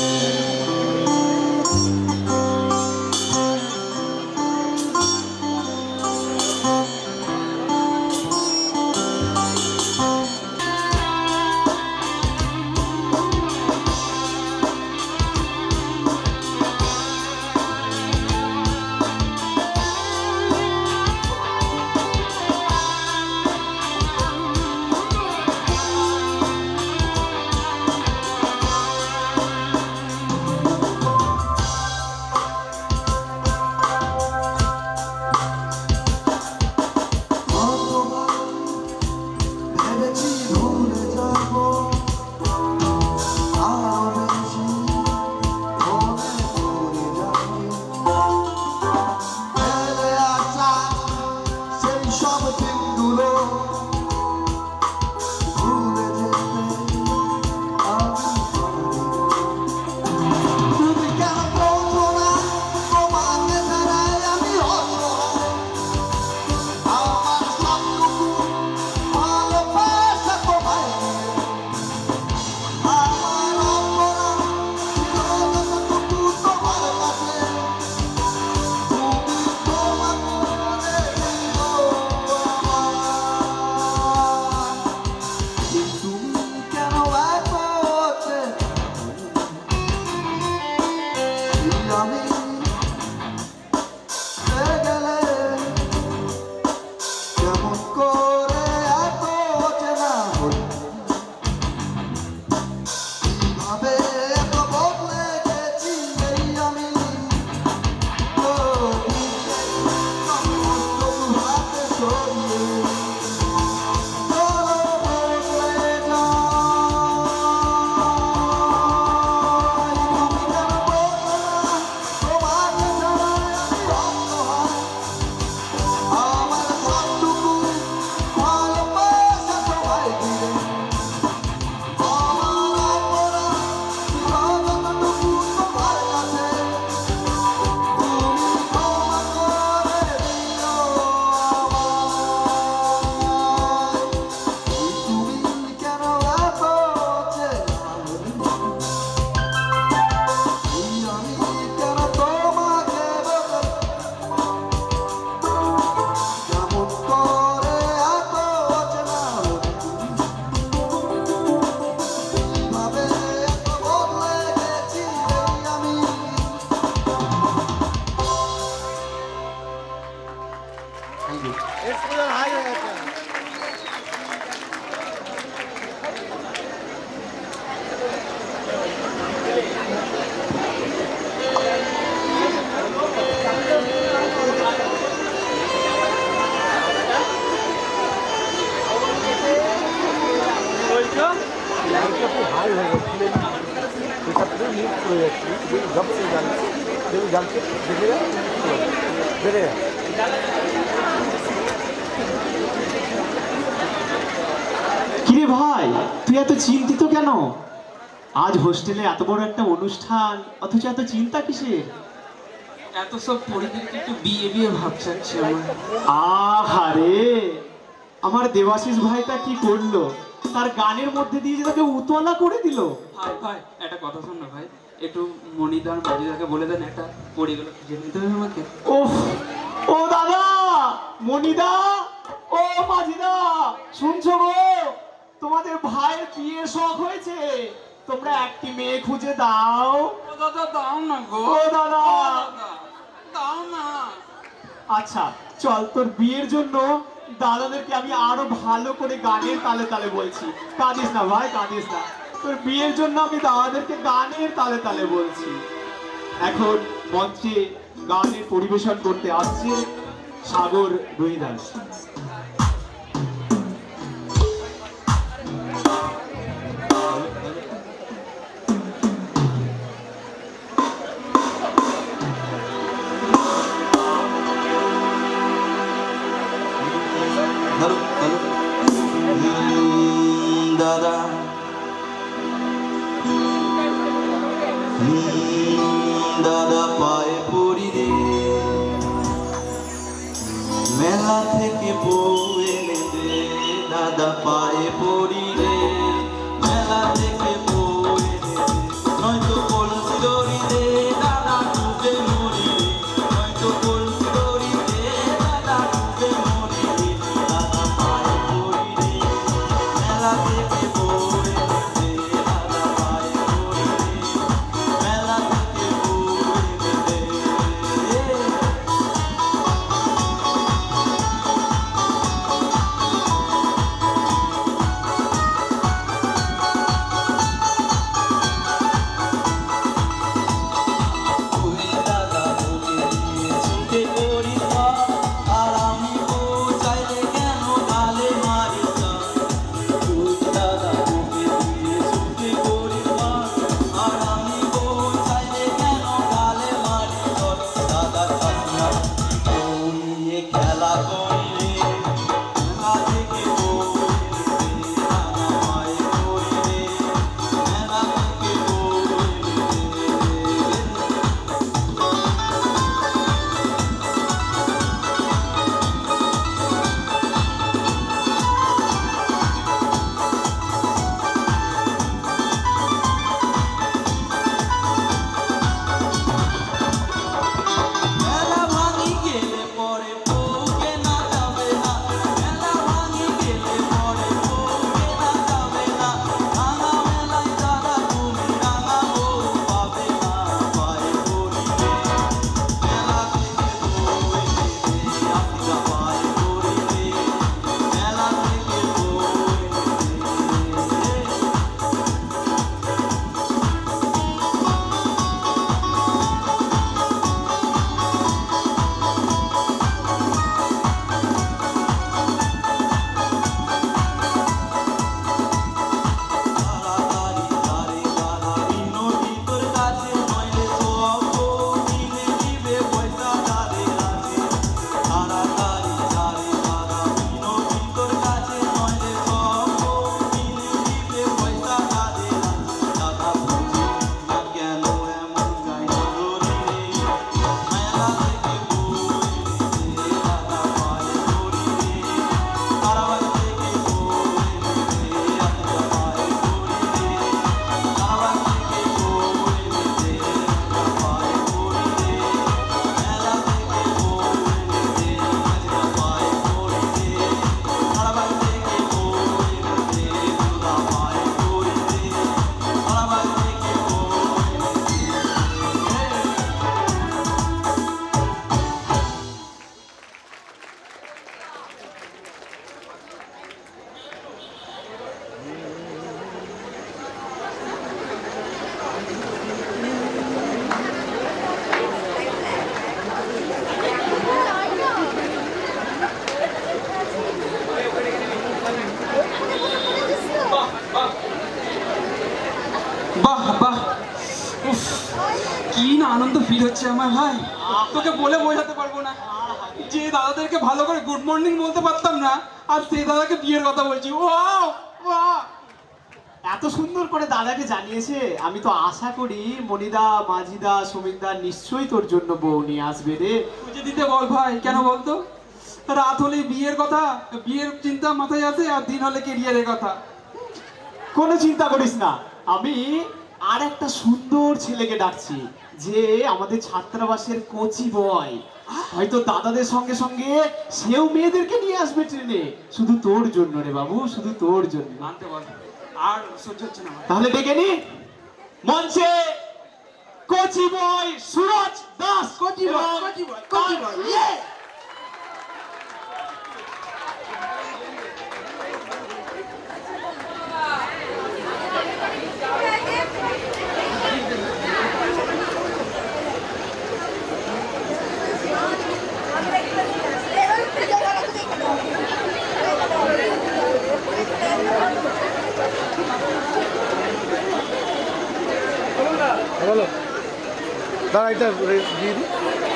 Música দেখি জবসে জাল দেখি জালকে দেখে যা বেড়ে যা কিরে ভাই তুই এত চিন্তিত কেন? আজ হোস্টেলে এত বড় একটা অনুষ্ঠান অথচ এত চিন্তা কিসের? এত সব পরিস্থিতি একটু বিয়ে বিয়ে ভাব চাচ্ছে আমার আহারে! আমার দেবাশিস ভাইটা কি করল? তার গানের মধ্যে দিয়ে যে তাকে উতলা করে দিল। ভাই ভাই একটা কথা শোন না ভাই। একটু মনিদার বাজিদাকে বলে দেন একটা পরিগুলো খুঁজে নিতে হবে আমাকে। ওহ ও দাদা! মনিদা ও মাঝিদা! শুনছো গো? তোমাদের ভাইয়ের বিয়ের শখ হয়েছে। তোমরা একটি মেয়ে খুঁজে দাও। ও দাদা দাও না গো। দাদা! ও দাদা দাও না। আচ্ছা চল তোর বিয়ের জন্য দাদাদেরকে আমি আরও ভালো করে গানের তালে তালে বলছি। কাঁদিস না ভাই কাঁদিস না। তোর বিয়ের জন্য আমি দাদাদেরকে গানের তালে তালে বলছি। এখন মঞ্চে গানের পরিবেশন করতে আসছে সাগর রুইদাস। দাদা পায়ে পড়ি রে। মেলা থেকে বউ এনে দে দাদা পায়ে পড়ি। আনন্দ ফিল হচ্ছে আমার ভাই তোকে বলে বোঝাতে পারব না। যে দাদাদেরকে ভালো করে গুড মর্নিং বলতে পারতাম না আর সেই দাদাকে বিয়ের কথা বলছি। ওয়াও এত সুন্দর করে দাদাকে জানিয়েছে। আমি তো আশা করি মনিদা মাঝিদা সমিকদা নিশ্চয়ই তোর জন্য বউ নিয়ে আসবে রে। খুঁজে দিতে বল ভাই কেন বলতো? রাত হলে বিয়ের কথা বিয়ের চিন্তা মাথায় আসে আর দিন হলে কেরিয়ারের কথা। কোনো চিন্তা করিস না। আমি আর একটা সুন্দর ছেলেকে ডাকছি যে আমাদের ছাত্রাবাসের কোচি বয় হয়তো দাদাদের সঙ্গে সঙ্গে সেও মেয়েদেরকে নিয়ে আসবে ট্রেনে। শুধু তোর জন্য রে বাবু শুধু তোর জন্য। আর সহ্য হচ্ছে না তাহলে ডেকে নি। মঞ্চে কোচি বয় সুরজ দাস। কোচি বয়, কোচি বয়, কোচি বয়, বলো দাঁড়া এটা দিয়ে দিই।